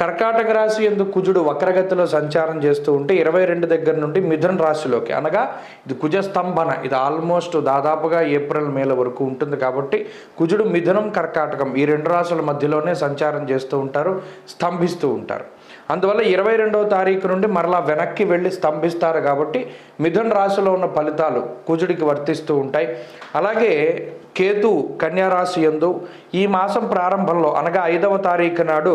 కర్కాటక రాశి ఎందుకు కుజుడు వక్రగతిలో సంచారం చేస్తూ ఉంటే ఇరవై రెండు దగ్గర నుండి మిథున రాశిలోకి. అనగా ఇది కుజ స్తంభన. ఇది ఆల్మోస్ట్ దాదాపుగా ఏప్రిల్ మేల వరకు ఉంటుంది కాబట్టి కుజుడు మిథునం కర్కాటకం ఈ రెండు రాశుల మధ్యలోనే సంచారం చేస్తూ ఉంటారు స్తంభిస్తూ ఉంటారు. అందువల్ల ఇరవై రెండవ తారీఖు నుండి మరలా వెనక్కి వెళ్ళి స్తంభిస్తారు కాబట్టి మిథున రాశిలో ఉన్న ఫలితాలు కుజుడికి వర్తిస్తూ ఉంటాయి. అలాగే కేతు కన్యారాశి ఎందు ఈ మాసం ప్రారంభంలో అనగా ఐదవ తారీఖు నాడు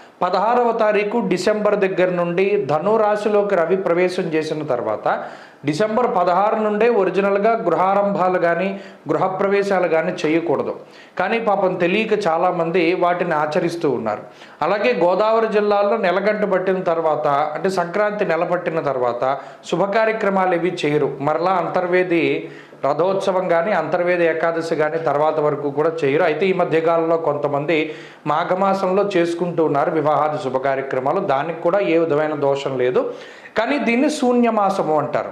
పదహారవ తారీఖు డిసెంబర్ దగ్గర నుండి ధనురాశిలోకి రవి ప్రవేశం చేసిన తర్వాత డిసెంబర్ పదహారు నుండే ఒరిజినల్గా గృహారంభాలు కానీ గృహప్రవేశాలు కానీ చేయకూడదు. కానీ పాపం తెలియక చాలామంది వాటిని ఆచరిస్తూ ఉన్నారు. అలాగే గోదావరి జిల్లాలో నెలగంట పట్టిన తర్వాత అంటే సంక్రాంతి నెల పట్టిన తర్వాత శుభ కార్యక్రమాలు ఇవి చేయరు. మరలా అంతర్వేది రథోత్సవం కానీ అంతర్వేద ఏకాదశి కానీ తర్వాత వరకు కూడా చేయరు. అయితే ఈ మధ్యకాలంలో కొంతమంది మాఘమాసంలో చేసుకుంటూ ఉన్నారు వివాహాది శుభ కార్యక్రమాలు. దానికి కూడా ఏ విధమైన దోషం లేదు. కానీ దీన్ని శూన్యమాసము అంటారు.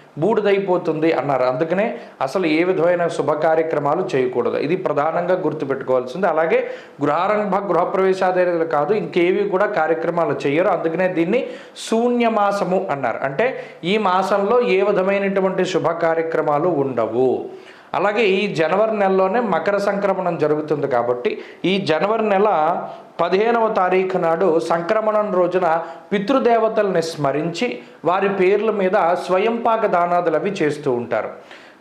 బూడిదైపోతుంది అన్నారు. అందుకనే అసలు ఏ విధమైన శుభ కార్యక్రమాలు చేయకూడదు. ఇది ప్రధానంగా గుర్తుపెట్టుకోవాల్సింది. అలాగే గృహారంభ గృహప్రవేశాదేలు కాదు ఇంకేవి కూడా కార్యక్రమాలు చేయరు. అందుకనే దీన్ని శూన్య మాసము అన్నారు. అంటే ఈ మాసంలో ఏ విధమైనటువంటి శుభ కార్యక్రమాలు ఉండవు. అలాగే ఈ జనవరి నెలలోనే మకర సంక్రమణం జరుగుతుంది కాబట్టి ఈ జనవరి నెల పదిహేనవ తారీఖు నాడు సంక్రమణం రోజున పితృదేవతల్ని స్మరించి వారి పేర్ల మీద స్వయంపాక దానాదులు అవి చేస్తూ ఉంటారు.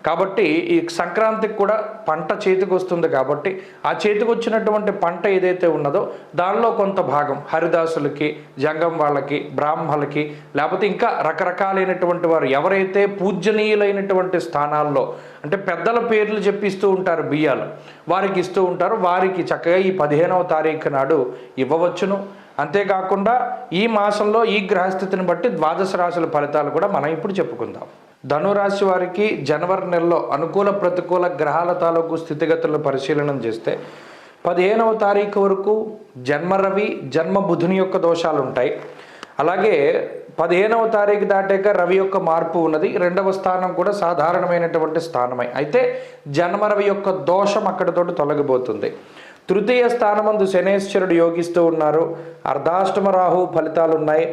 కాబట్టి ఈ సంక్రాంతికి కూడా పంట చేతికి వస్తుంది కాబట్టి ఆ చేతికి వచ్చినటువంటి పంట ఏదైతే ఉన్నదో దానిలో కొంత భాగం హరిదాసులకి జంగం వాళ్ళకి బ్రాహ్మలకి లేకపోతే ఇంకా రకరకాలైనటువంటి వారు ఎవరైతే పూజనీయులైనటువంటి స్థానాల్లో అంటే పెద్దల పేర్లు చెప్పిస్తూ ఉంటారు బియ్యాలు వారికి ఇస్తూ ఉంటారు వారికి చక్కగా ఈ పదిహేనవ తారీఖు నాడు ఇవ్వవచ్చును. అంతేకాకుండా ఈ మాసంలో ఈ గ్రహస్థితిని బట్టి ద్వాదశ రాశుల ఫలితాలు కూడా మనం ఇప్పుడు చెప్పుకుందాం. ధనురాశి వారికి జనవరి నెలలో అనుకూల ప్రతికూల గ్రహాల తాలూకు స్థితిగతులను పరిశీలన చేస్తే పదిహేనవ తారీఖు వరకు జన్మ రవి జన్మ బుధుని యొక్క దోషాలు ఉంటాయి. అలాగే పదిహేనవ తారీఖు దాటాక రవి యొక్క మార్పు ఉన్నది. రెండవ స్థానం కూడా సాధారణమైనటువంటి స్థానమే. అయితే జన్మరవి యొక్క దోషం అక్కడితోటి తొలగిపోతుంది. తృతీయ స్థానమందు శనేశ్వరుడు యోగిస్తూ ఉన్నారు. అర్ధాష్టమ రాహు ఫలితాలు ఉన్నాయి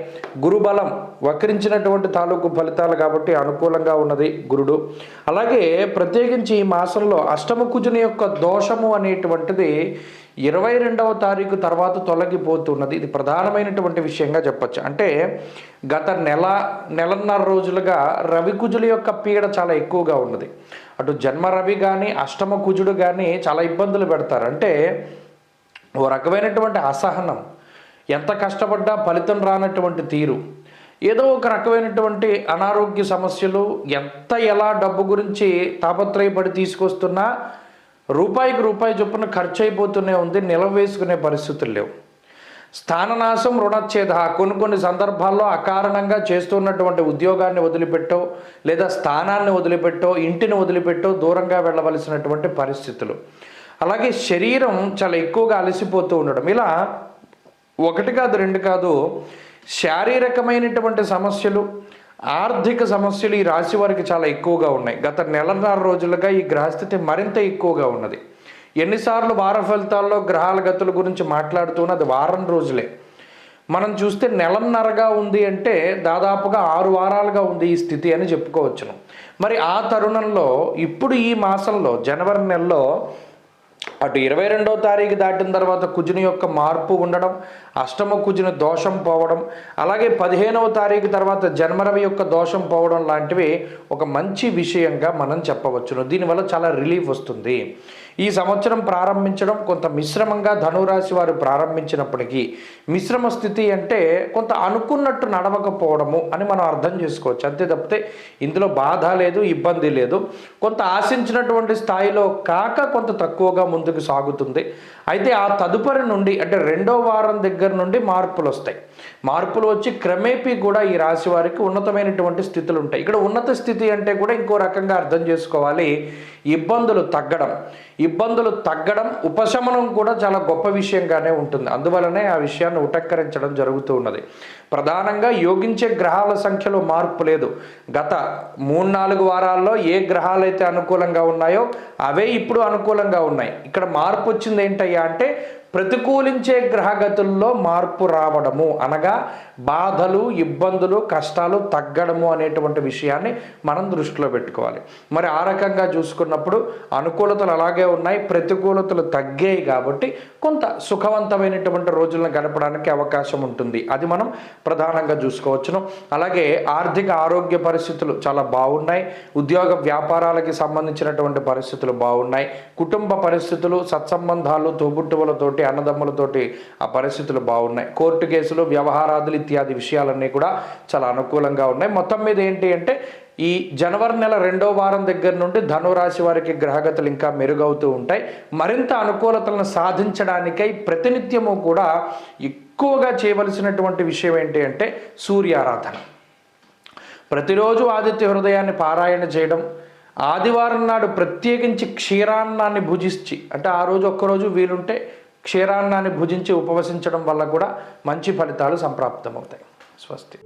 గురుబలం వక్రించినటువంటి తాలూకు ఫలితాలు కాబట్టి అనుకూలంగా ఉన్నది గురుడు. అలాగే ప్రత్యేకించి ఈ మాసంలో అష్టమ కుజుని యొక్క దోషము అనేటువంటిది ఇరవై రెండవ తారీఖు తర్వాత తొలగిపోతున్నది. ఇది ప్రధానమైనటువంటి విషయంగా చెప్పచ్చు. అంటే గత నెల నెలన్నర రోజులుగా రవికుజుల యొక్క పీడ చాలా ఎక్కువగా ఉన్నది. అటు జన్మ రవి కానీ అష్టమ కుజుడు కానీ చాలా ఇబ్బందులు పెడతారు. అంటే ఓ రకమైనటువంటి అసహనం ఎంత కష్టపడ్డా ఫలితం రానటువంటి తీరు. ఏదో ఒక రకమైనటువంటి అనారోగ్య సమస్యలు ఎంత ఎలా డబ్బు గురించి తాపత్రయపడి తీసుకొస్తున్నా రూపాయికి రూపాయి చొప్పున ఖర్చు అయిపోతూనే ఉంది నిలవ వేసుకునే పరిస్థితులు లేవు. స్థాననాశం రుణచ్ఛేద కొన్ని కొన్ని సందర్భాల్లో అకారణంగా చేస్తున్నటువంటి ఉద్యోగాన్ని వదిలిపెట్టో లేదా స్థానాన్ని వదిలిపెట్టో ఇంటిని వదిలిపెట్టో దూరంగా వెళ్ళవలసినటువంటి పరిస్థితులు. అలాగే శరీరం చాలా ఎక్కువగా అలసిపోతూ ఉండడం. ఇలా ఒకటి కాదు రెండు కాదు శారీరకమైనటువంటి సమస్యలు ఆర్థిక సమస్యలు ఈ రాశి వారికి చాలా ఎక్కువగా ఉన్నాయి. గత నెలన్నర రోజులుగా ఈ గ్రహస్థితి మరింత ఎక్కువగా ఉన్నది. ఎన్నిసార్లు వార ఫలితాల్లో గ్రహాల గతుల గురించి మాట్లాడుతూ అది వారం రోజులే. మనం చూస్తే నెలన్నరగా ఉంది అంటే దాదాపుగా ఆరు వారాలుగా ఉంది ఈ స్థితి అని చెప్పుకోవచ్చును. మరి ఆ తరుణంలో ఇప్పుడు ఈ మాసంలో జనవరి నెలలో అటు ఇరవై రెండవ తారీఖు దాటిన తర్వాత కుజుని యొక్క మార్పు ఉండడం అష్టమ కుజుని దోషం పోవడం అలాగే పదిహేనవ తారీఖు తర్వాత జన్మరవి యొక్క దోషం పోవడం లాంటివి ఒక మంచి విషయంగా మనం చెప్పవచ్చును. దీనివల్ల చాలా రిలీఫ్ వస్తుంది. ఈ సంవత్సరం ప్రారంభించడం కొంత మిశ్రమంగా ధనురాశి వారు ప్రారంభించినప్పటికీ మిశ్రమ స్థితి అంటే కొంత అనుకున్నట్టు నడవకపోవడము అని మనం అర్థం చేసుకోవచ్చు. అంతే తప్పితే ఇందులో బాధ లేదు ఇబ్బంది లేదు. కొంత ఆశించినటువంటి స్థాయిలో కాక కొంత తక్కువగా ముందుకు సాగుతుంది. అయితే ఆ తదుపరి నుండి అంటే రెండో వారం దగ్గర నుండి మార్పులు వస్తాయి. మార్పులు వచ్చి క్రమేపీ కూడా ఈ రాశి వారికి ఉన్నతమైనటువంటి స్థితులు ఉంటాయి. ఇక్కడ ఉన్నత స్థితి అంటే కూడా ఇంకో రకంగా అర్థం చేసుకోవాలి. ఇబ్బందులు తగ్గడం. ఇబ్బందులు తగ్గడం ఉపశమనం కూడా చాలా గొప్ప విషయంగానే ఉంటుంది. అందువలనే ఆ విషయాన్ని ఉటక్కరించడం జరుగుతూ ఉన్నది. ప్రధానంగా యోగించే గ్రహాల సంఖ్యలో మార్పు లేదు. గత మూడు నాలుగు వారాల్లో ఏ గ్రహాలు అయితే అనుకూలంగా ఉన్నాయో అవే ఇప్పుడు అనుకూలంగా ఉన్నాయి. ఇక్కడ మార్పు వచ్చింది ఏంటయ్యా అంటే ప్రతికూలించే గ్రహగతుల్లో మార్పు రావడము అనగా బాధలు ఇబ్బందులు కష్టాలు తగ్గడము అనేటువంటి విషయాన్ని మనం దృష్టిలో పెట్టుకోవాలి. మరి ఆ రకంగా చూసుకున్నప్పుడు అనుకూలతలు అలాగే ఉన్నాయి ప్రతికూలతలు తగ్గాయి కాబట్టి కొంత సుఖవంతమైనటువంటి రోజులను గడపడానికి అవకాశం ఉంటుంది. అది మనం ప్రధానంగా చూసుకోవచ్చును. అలాగే ఆర్థిక ఆరోగ్య పరిస్థితులు చాలా బాగున్నాయి. ఉద్యోగ వ్యాపారాలకి సంబంధించినటువంటి పరిస్థితులు బాగున్నాయి. కుటుంబ పరిస్థితులు సత్సంబంధాలు తోటి అన్నదమ్ములతోటి ఆ పరిస్థితులు బాగున్నాయి. కోర్టు కేసులు వ్యవహారాదులు ఇత్యాది విషయాలన్నీ కూడా చాలా అనుకూలంగా ఉన్నాయి. మొత్తం మీద ఏంటి అంటే ఈ జనవరి నెల రెండో వారం దగ్గర నుండి ధనురాశి వారికి గ్రహగతులు ఇంకా మెరుగవుతూ ఉంటాయి. మరింత అనుకూలతలను సాధించడానికై ప్రతినిత్యము కూడా ఎక్కువగా చేయవలసినటువంటి విషయం ఏంటి అంటే సూర్యారాధన. ప్రతిరోజు ఆదిత్య హృదయాన్ని పారాయణ చేయడం ఆదివారం నాడు ప్రత్యేకించి క్షీరాన్నాన్ని భుజించి అంటే ఆ రోజు ఒక్కరోజు వీలుంటే క్షీరాన్నాన్ని భుజించి ఉపవసించడం వల్ల కూడా మంచి ఫలితాలు సంప్రాప్తమవుతాయి. స్వస్తి.